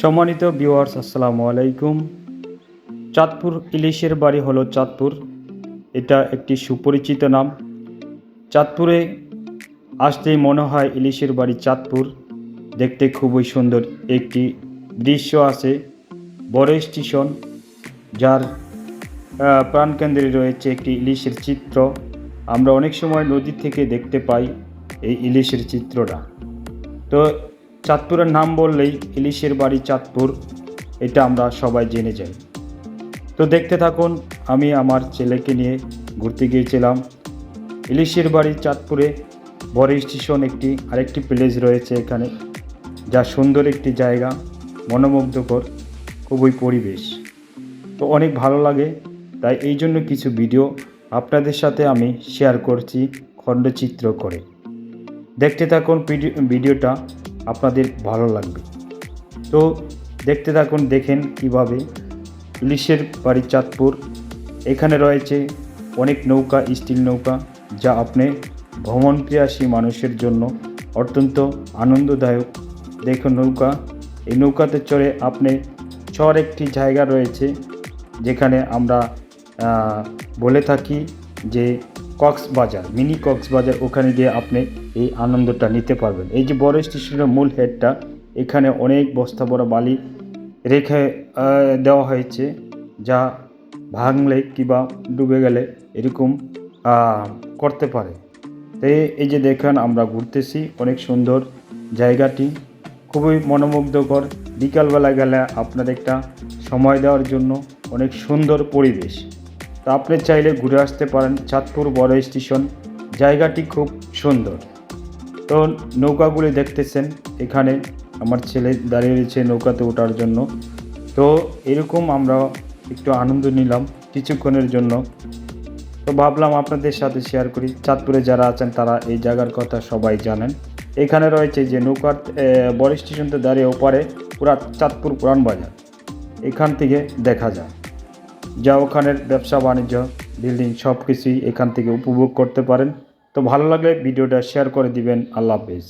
সম্মানিত ভিউয়ার্স আসসালামু আলাইকুম। চাঁদপুর ইলিশের বাড়ি হলো চাঁদপুর। এটা একটি সুপরিচিত নাম। চাঁদপুরে আসতেই মনে হয় ইলিশের বাড়ি চাঁদপুর। দেখতে খুবই সুন্দর একটি দৃশ্য আছে, বড় স্টেশন, যার প্রাণকেন্দ্রে রয়েছে একটি ইলিশের চিত্র। আমরা অনেক সময় নদী থেকে দেখতে পাই এই ইলিশের চিত্রটা। তো চাঁদপুরের নাম বললেই ইলিশের বাড়ি চাঁদপুর, এটা আমরা সবাই জেনে যাই। তো দেখতে থাকুন, আমি আমার ছেলেকে নিয়ে ঘুরতে গিয়েছিলাম। ইলিশের বাড়ি চাঁদপুরে বড় স্টেশন একটি, আরেকটি প্লেস রয়েছে এখানে, যা সুন্দর একটি জায়গা, মনোমুগ্ধকর, খুবই পরিবেশ। তো অনেক ভালো লাগে, তাই এই জন্য কিছু ভিডিও আপনাদের সাথে আমি শেয়ার করছি খণ্ডচিত্র করে। দেখতে থাকুন ভিডিওটা। আপনাদের ভালো লাগবে। তো দেখতে থাকুন, দেখেন কীভাবে ইলিশের বাড়ি চাঁদপুর। এখানে রয়েছে অনেক নৌকা, স্টিল নৌকা, যা আপনি ভ্রমণ প্রিয়াসী মানুষের জন্য অত্যন্ত আনন্দদায়ক। দেখুন নৌকা, এই নৌকাতে চড়ে আপনি চর একটি জায়গা রয়েছে, যেখানে আমরা বলে থাকি যে কক্সবাজার, মিনি কক্সবাজার, ওখানে গিয়ে আপনি এই আনন্দটা নিতে পারবেন। এই যে বড় স্টেশনের মূল হেডটা এখানে অনেক বস্তা বড় বালি রেখে দেওয়া হয়েছে, যা ভাঙলে কিংবা ডুবে গেলে এরকম করতে পারে। তো এই- যে দেখেন, আমরা ঘুরতেছি, অনেক সুন্দর জায়গাটি, খুবই মনোমুগ্ধকর। বিকালবেলা গেলে আপনার একটা সময় দেওয়ার জন্য অনেক সুন্দর পরিবেশ। তা আপনি চাইলে ঘুরে আসতে পারেন চাঁদপুর বড় স্টেশন। জায়গাটি খুব সুন্দর। তো নৌকাগুলি দেখতেছেন, এখানে আমার ছেলে দাঁড়িয়ে রয়েছে নৌকাতে ওঠার জন্য। তো এরকম আমরা একটু আনন্দ নিলাম কিছুক্ষণের জন্য। তো ভাবলাম আপনাদের সাথে শেয়ার করি। চাঁদপুরে যারা আছেন, তারা এই জায়গার কথা সবাই জানেন। এখানে রয়েছে যে নৌকার বড় স্টেশনতে দাঁড়িয়ে ওপারে পুরা চাঁদপুর পুরান বাজার। এখান থেকে দেখা যায় যা ওখানের ব্যবসা, বাণিজ্য বিল্ডিং সব কিছুই এখান থেকে উপভোগ করতে পারেন। তো ভালো লাগলে ভিডিওটা শেয়ার করে দিবেন। আল্লাহ হাফেজ।